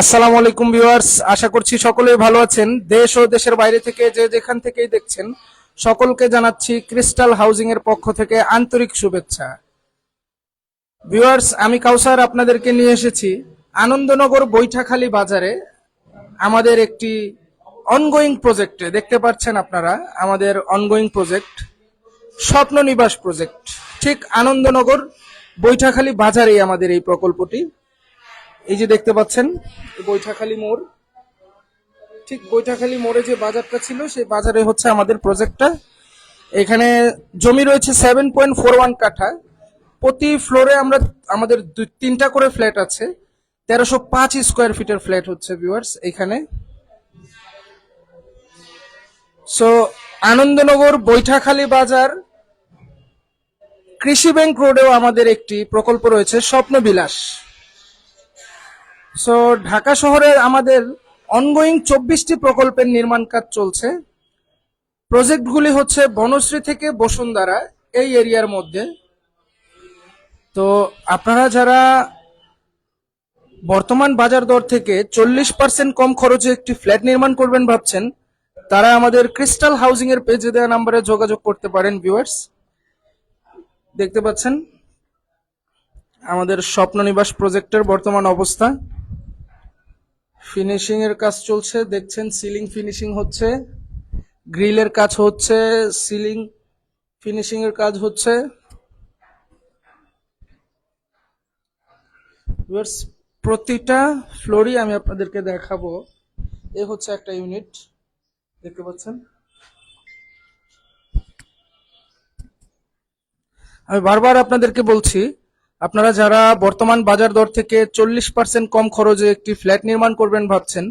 আসসালামু আলাইকুম ভিউয়ার্স, আশা করছি সকলেই ভালো আছেন। দেশ ও দেশের বাইরে থেকে যে যেখান থেকেই দেখছেন, সকলকে জানাচ্ছি ক্রিস্টাল হাউজিং এর পক্ষ থেকে আন্তরিক শুভেচ্ছা। ভিউয়ার্স, আমি কাউসার আপনাদেরকে নিয়ে এসেছি আনন্দনগর বৈঠাখালী বাজারে, আমাদের একটি অনগোয়িং প্রজেক্টে দেখতে পাচ্ছেন আপনারা, আমাদের অনগোয়িং প্রজেক্ট স্বপ্ন নিবাস প্রজেক্ট ঠিক আনন্দনগর বৈঠাখালী বাজারেই আমাদের এই প্রকল্পটি। এই যে দেখতে পাচ্ছেন, বৈঠাখালী মোড়। ঠিক বৈঠাখালী মোড়ে যে বাজারটা ছিল, সেই বাজারে হচ্ছে আমাদের প্রজেক্টটা। এখানে জমি রয়েছে সেভেন পয়েন্ট ফোর ওয়ান কাঠা। প্রতি ফ্লোরে আমরা, আমাদের দুই- তিনটা করে ফ্ল্যাট আছে। তেরোশো পাঁচ স্কোয়ার ফিটের ফ্ল্যাট হচ্ছে, ভিউয়ার্স, এখানে। সো আনন্দনগর বৈঠাখালী বাজার, কৃষি ব্যাংক রোডেও আমাদের একটি প্রকল্প রয়েছে, স্বপ্নবিলাস। সো ঢাকা শহরে আমাদের অনগোয়িং চব্বিশটি প্রকল্পের নির্মাণ কাজ চলছে। প্রজেক্টগুলি হচ্ছে বনশ্রী থেকে বসুন্ধরা, এই এরিয়ার মধ্যে। তো, আপনারা যারা বর্তমান বাজার দর থেকে চল্লিশ পার্সেন্ট কম খরচে একটি ফ্ল্যাট নির্মাণ করবেন ভাবছেন, তারা আমাদের ক্রিস্টাল হাউজিং এর পেজে দেওয়া নাম্বারে যোগাযোগ করতে পারেন ভিউয়ার্স দেখতে পাচ্ছেন? আমাদের স্বপ্ন নিবাস প্রজেক্টের বর্তমান অবস্থা। ফিনিশিং এর কাজ চলছে, দেখছেন সিলিং ফিনিশিং হচ্ছে গ্রিলের কাজ হচ্ছে সিলিং ফিনিশিং এর কাজ হচ্ছে। প্রতিটা ফ্লোরই আমি আপনাদেরকে দেখাবো। এ হচ্ছে একটা ইউনিট দেখতে পাচ্ছেন? আমি বারবার আপনাদেরকে বলছি আপনারা যারা বর্তমান বাজার দর থেকে চল্লিশ পার্সেন্ট কম খরচে একটি ফ্ল্যাট নির্মাণ করবেন ভাবছেন,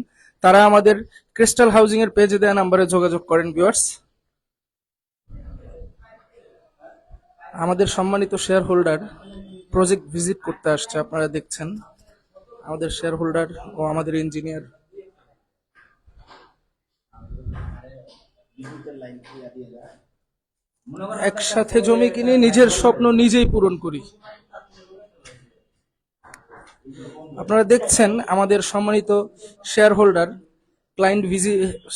তারা আমাদের ক্রিস্টাল হাউজিং এর পেজে দেওয়া নাম্বারে যোগাযোগ করেন ভিউয়ার্স আমাদের সম্মানিত শেয়ার হোল্ডার প্রজেক্ট ভিজিট করতে আসছে, আপনারা দেখছেন। আমাদের শেয়ার হোল্ডার ও আমাদের ইঞ্জিনিয়ার একসাথে জমি কিনে নিজের স্বপ্ন নিজেই পূরণ করি। আপনারা দেখছেন আমাদের সম্মানিত শেয়ার হোল্ডার ক্লায়েন্ট ভিজি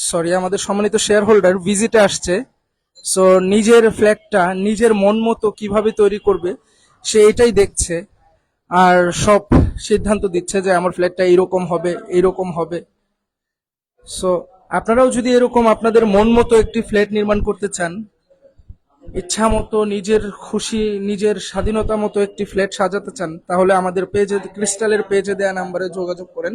সরি আমাদের সম্মানিত শেয়ার হোল্ডার ভিজিটে আসছে। সো নিজের ফ্ল্যাটটা নিজের মন মতো কীভাবে তৈরি করবে, সে এটাই দেখছে। আর সব সিদ্ধান্ত দিচ্ছে যে আমার ফ্ল্যাটটা এইরকম হবে এইরকম হবে। সো আপনারাও যদি এরকম আপনাদের মন মতো একটি ফ্ল্যাট নির্মাণ করতে চান ইচ্ছা মতো নিজের খুশি, নিজের স্বাধীনতা মতো একটি ফ্ল্যাট সাজাতে চান, তাহলে আমাদের পেজে ক্রিস্টালের পেজে দেয়া নাম্বারে যোগাযোগ করেন।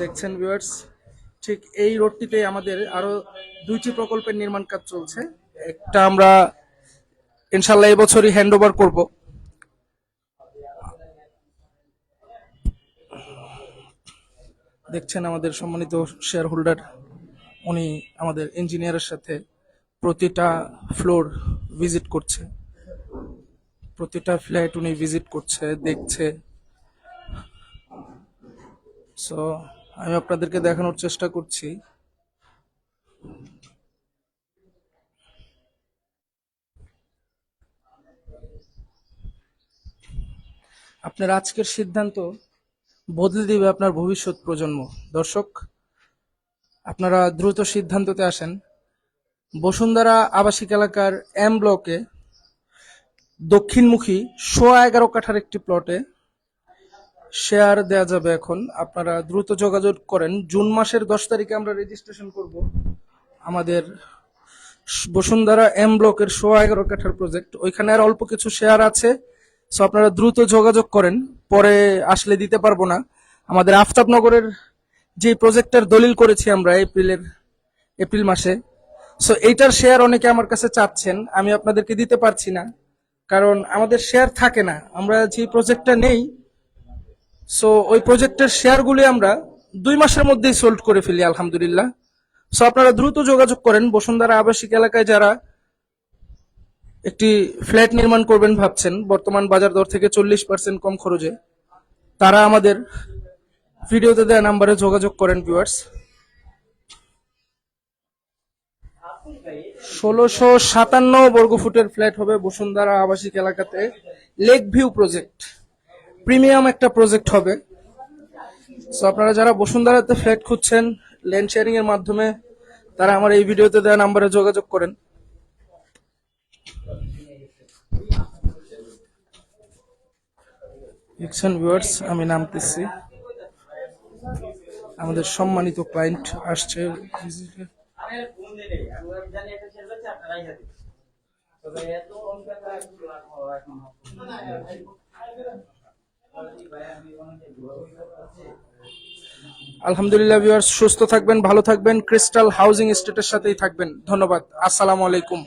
দেখছেন ভিউয়ার্স ঠিক এই রোডটিতে আমাদের আরও দুইটি প্রকল্পের নির্মাণ কাজ চলছে। একটা আমরা ইনশাল্লাহ এবছরই হ্যান্ড ওভার করব। দেখছেন আমাদের সম্মানিত শেয়ার হোল্ডার উনি আমাদের ইঞ্জিনিয়ারের সাথে প্রতিটা ফ্লোর ভিজিট করছে। প্রতিটা ফ্ল্যাট উনি ভিজিট করছে, দেখছে। সো আমি আপনাদেরকে দেখানোর চেষ্টা করছি। আপনার আজকের সিদ্ধান্ত বদলে দিবে আপনার ভবিষ্যৎ প্রজন্ম। দর্শক, আপনারা দ্রুত সিদ্ধান্ততে আসেন। বসুন্ধরা আবাসিক এলাকার এম ব্লকে দক্ষিণমুখী সোয়া এগারো কাঠার একটি প্লটে শেয়ার দেয়া যাবে এখন। আপনারা দ্রুত যোগাযোগ করেন। জুন মাসের দশ তারিখে আমরা রেজিস্ট্রেশন করব আমাদের বসুন্ধরা এম ব্লকের সোয়া এগারো কাঠার প্রজেক্ট ওইখানে আর অল্প কিছু শেয়ার আছে। সো আপনারা দ্রুত যোগাযোগ করেন, পরে আসলে দিতে পারব না। আমাদের আফতাবনগরের যে প্রজেক্টটার দলিল করেছি আমরা এপ্রিলের, এপ্রিল মাসে। সো এইটার শেয়ার অনেকে আমার কাছে চাচ্ছেন, আমি আপনাদেরকে দিতে পারছি না। কারণ আমাদের শেয়ার থাকে না, আমরা যে প্রজেক্টটা নেই সো ওই প্রজেক্টের শেয়ারগুলি আমরা দুই মাসের মধ্যেই সোল্ড করে ফেলি, আলহামদুলিল্লাহ। সো আপনারা দ্রুত যোগাযোগ করেন, বসুন্ধরা আবাসিক এলাকায় যারা একটি ফ্ল্যাট নির্মাণ করবেন ভাবছেন, বর্তমান বাজার দর থেকে চল্লিশ পার্সেন্ট কম খরচে। তারা আমাদের ভিডিওতে দেওয়া নাম্বারে যোগাযোগ করেন ভিউয়ার্স ষোলোশো সাতান্ন বর্গফুটের ফ্ল্যাট হবে বসুন্ধরা আবাসিক এলাকাতে। লেক ভিউ প্রজেক্ট প্রিমিয়াম একটা প্রজেক্ট হবে। সো আপনারা যারা বসুন্ধরাতে ফ্ল্যাট খুঁজছেন ল্যান্ড শেয়ারিং এর মাধ্যমে, তারা আমার এই ভিডিওতে দেওয়া নাম্বারে যোগাযোগ করেন। দেখছেন ভিউয়ার্স আমি নামতেছি। আমাদের সম্মানিত ক্লায়েন্ট আসছে। আলহামদুলিল্লাহ ভিউয়ার্স সুস্থ থাকবেন, ভালো থাকবেন। ক্রিস্টাল হাউজিং স্টেটের সাথেই থাকবেন। ধন্যবাদ। আসসালামু আলাইকুম।